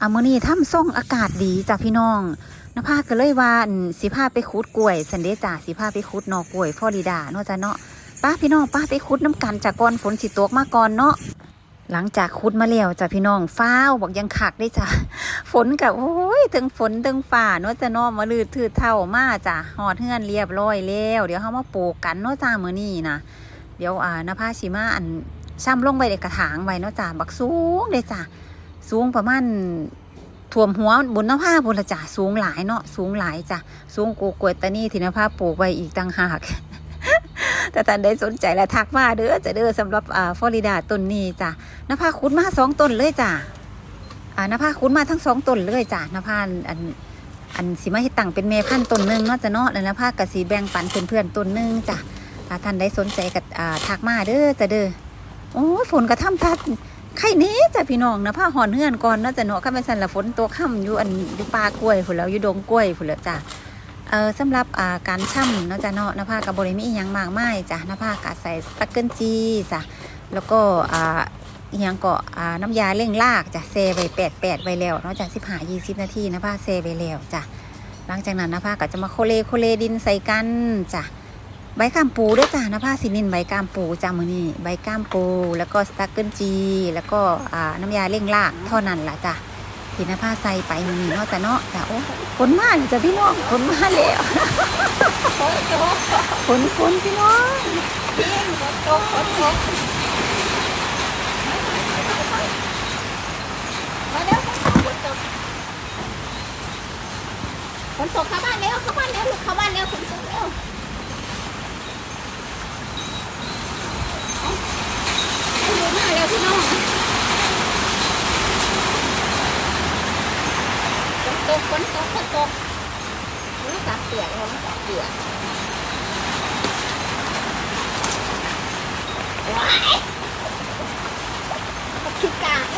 อามือนี้ทำส่งอากาศดีจ้ะพี่น้องนภาก็เลยว่าอั่นสิพาไปขุดกล้วยสันเดจ้าสิพาไปขุดนอกล้วยฟอริดาเนาะจ้ะเนาะป้าพี่น้องป้าไปขุดน้ำกันจากก่อนฝนสิตกมาก่อนเนาะหลังจากขุดมาแล้วจ้ะพี่น้องฟ้าวบอกยังคักได้จ้ะฝนกับโอ้ยถึงฝนถึงฝ่าเนาะจ้ะเนาะมาลืดถืดเท่ามาจ้ะหอดเฮือนเรียบร้อยแล้วเดี๋ยวเขามาปลูกกันเนาะจ้ามือนี้นะเดี๋ยวอ่านภาสิมาอันช่ำลงไปในกระถางไว้เนาะจ้ะบักสูงเลยจ้ะ สูงประมาณท่วมหัวบนนภาบนละจ้ะสูงหลายเนาะสูงหลายจ้ะสูงกูกวยตานี่ที่นภาปลูกไว้อีกต่างหากแต่ท่านได้สนใจและทักมาเด้อจะเด้อสำหรับอ่าฟลอริดาต้นนี้จ้ะนภาคุดมาสองต้นเลยจ้ะอ่านภาคุดมาทั้งสองต้นเลยจ้ะนภาอันอันสิมาให้ตั้งเป็นเมพันต้นหนึ่งเนาะจะเนาะแล้วนภากสีแบ่งปันเพื่อนๆต้นหนึ่งจ้ะถ้าท่านได้สนใจกับอ่าทักมาเด้อจะเด้อโอ้ฝนกระทำทัด ไข่เนี้จ้ะพี่น้องนะผ้าห่อนเฮือนก่อนนาะจ้ะเนาะข้าเป็นสันละฝนตัวค่ำอยู่อันอยู่ป่ากล้วยพุ่นแล้วอยู่ดงกล้วยพุ่นแล้วจ้ะเออสำหรับอ่าการช่ำเนาะจ้ะเนาะนภากับบริมีอยังมากมายจ้ะนภากะใส่สตักเกิลจีจ้ะแล้วก็อ่าอยังก็อ่าน้ำยาเร่งรากจ้ะเซไว้แปดแปดไว้แล้วนาะจ้ะสิบห้ายี่สิบนาทีนภาเซไว้แล้วจ้ะหลังจากนั้นนภาก็จะมาโคเลโคเลดินใส่กันจ้ะ ใบก้ามปูด้วยจ้านะผ้าสินินใบก้ามปูจ้ามือนี่ใบก้ามปู แล้วก็สตักเกิลจี แล้วก็อ่าน้ำยาเร่งรากเท่านั้นล่ะจ้ะที่นภาใส่ไปมือนี่เนาะจ้ะเนาะจ้ะโอ้ฝนมาเลยจ้ะพี่น้องฝนมาแล้วฝนฝนพี่น้องฝนตกเข้าบ้านแล้วเข้าบ้านแล้วลูกเข้าบ้านแล้วฝนตกแล้ว อยู่มาแล้วพี่น้องฝนต กฝนตกฝนตกอุ้ยตากเปียกมันตากเปียกว้ายคิดกาเ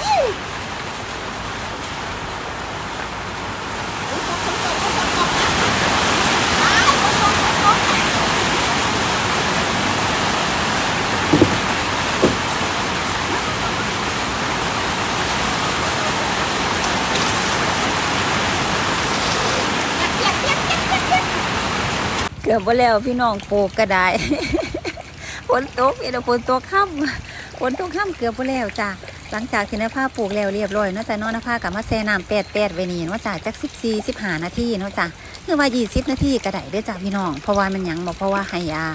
กือบหแล้วพี่น้องปลูกก็ได้ฝนตกเดี๋ยวฝนตกค่ำฝนตกค่ำเกือบหแล้วจ้ะหลังจากที่นภาปลูกแล้วเรียบร้อยนอกจากนอนภากับมาแซ่น้ำแปดแปดไว้นี่นาะจ้ะจากสิบสี่สิบห้านาทีนอกจ้ะคือว่ายี่สิบนาทีก็ได้ด้วยจ้ะพี่น้อง เพราะว่ามันยังบอกเพราะว่าให้อา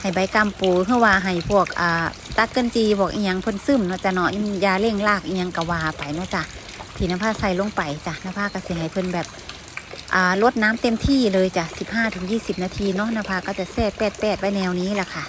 ให้ใบกำปูเคือว่าให้พวกอ่าตักเกินจีบอกอยังพ่นซึมนอกจากเนาะยาเร่งรากอยังกวาไปนอกจากที่นภาใส่ลงไปจ้ะนภาก็เสียให้เพิ่นแบบอ่าลดน้ำเต็มที่เลยจ้ะส 15-20 นาทีเนาะนภาก็จะแซ่แปดแปดไว้แนวนี้แหละค่ะ